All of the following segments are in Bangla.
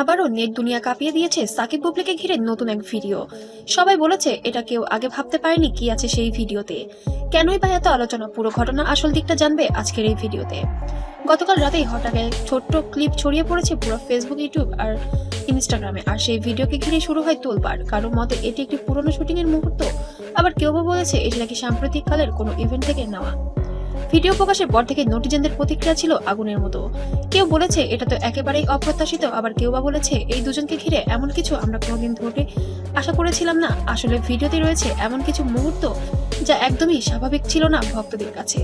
আবারও নেট দুনিয়া কাঁপিয়ে দিয়েছে সাকিব বুবলিকে ঘিরে নতুন এক ভিডিও। সবাই বলেছে, এটা কেউ আগে ভাবতে পারেনি কি আছে সেই ভিডিওতে। কেনই বা এত আলোচনা, পুরো ঘটনা আসল দিকটা জানবে আজকের এই ভিডিওতে। গতকাল রাতেই হঠাৎ এক ছোট্ট ক্লিপ ছড়িয়ে পড়েছে পুরো ফেসবুক, ইউটিউব আর ইনস্টাগ্রামে। আর সেই ভিডিওকে ঘিরে শুরু হয় তোলপাড়। কারোর মতে, এটি একটি পুরনো শুটিংয়ের মুহূর্ত। আবার কেউ বা বলেছে, এটি নাকি সাম্প্রতিক কালের কোনো ইভেন্ট থেকে নেওয়া। ভিডিও প্রকাশের পর থেকে নটিজেনদের প্রতিক্রিয়া ছিল আগুনের মতো। কেউ বলেছে, এটা তো একেবারেই অপ্রত্যাশিত। আবার কেউ বা বলেছে, এই দুজনকে ঘিরে এমন কিছু আমরা কোনোদিন ধরে আশা করেছিলাম না। আসলে ভিডিওতে রয়েছে এমন কিছু মুহূর্ত যা একদমই স্বাভাবিক ছিল না ভক্তদের কাছে,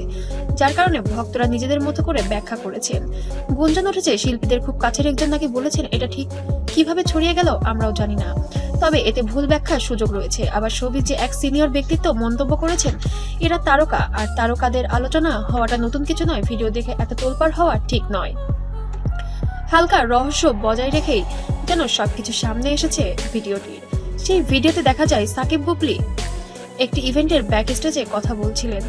যার কারণে ভক্তরা নিজেদের মতো করে ব্যাখ্যা করেছেন। গুঞ্জন উঠেছে, শিল্পীদের খুব কাছের একজন নাকি বলেছেন এটা ঠিক? কীভাবে ছড়িয়ে গেল? আমরাও জানি না। তবে এতে ভুল ব্যাখ্যার সুযোগ রয়েছে। আবার ছবির যে এক সিনিয়র ব্যক্তিত্ব মন্তব্য করেছেন, এরা তারকা। আর তারকাদের আলোচনা হওয়াটা নতুন কিছু নয়, ভিডিও দেখে এত তোলপাড় হওয়া ঠিক নয়। হালকা রহস্য বজায় রেখেই যেন সবকিছু সামনে এসেছে ভিডিওটির সেই ভিডিওতে দেখা যায় সাকিব বুবলি একটি ইভেন্টের ব্যাক স্টেজে কথা বলছিলেন।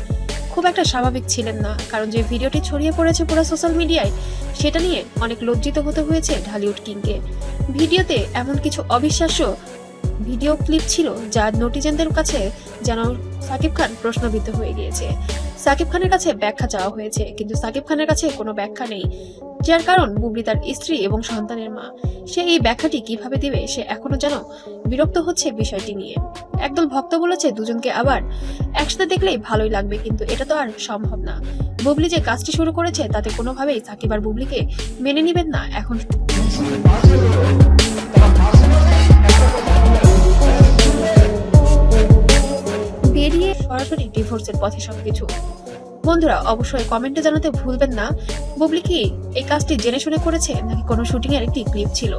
খুব একটা স্বাভাবিক ছিলেন না, কারণ যে ভিডিওটি ছড়িয়ে পড়েছে পুরো সোশ্যাল মিডিয়ায়, সেটা নিয়ে অনেক লজ্জিত হতে হয়েছে ঢালিউড কিংকে। ভিডিওতে এমন কিছু অবিশ্বাস্য ভিডিও ক্লিপ ছিল যা নোটিজেনদের কাছে যেন সাকিব খান প্রশ্নবিদ্ধ হয়ে গিয়েছে। সাকিব খানের কাছে ব্যাখ্যা চাওয়া হয়েছে, কিন্তু সাকিব খানের কাছে কোনো ব্যাখ্যা নেই, যার কারণ বুবলি তার স্ত্রী এবং সন্তানের মা। সে এই ব্যাখ্যাটি কীভাবে দিবে, সে এখনও যেন বিরক্ত হচ্ছে বিষয়টি নিয়ে। একদল ভক্ত বলেছে, দুজনকে আবার একসাথে দেখলেই ভালোই লাগবে, কিন্তু এটা তো আর সম্ভব না। বুবলি যে কাজটি শুরু করেছে, তাতে কোনোভাবেই সাকিব আর বুবলিকে মেনে নেবেন না, এখন ডিভোর্সের পথে সবকিছু। বন্ধুরা, অবশ্যই কমেন্টে জানাতে ভুলবেন না। বুবলি কি এই কাজটি জেনে শুনে করেছে, নাকি কোনো শুটিংয়ের একটি ক্লিপ ছিল?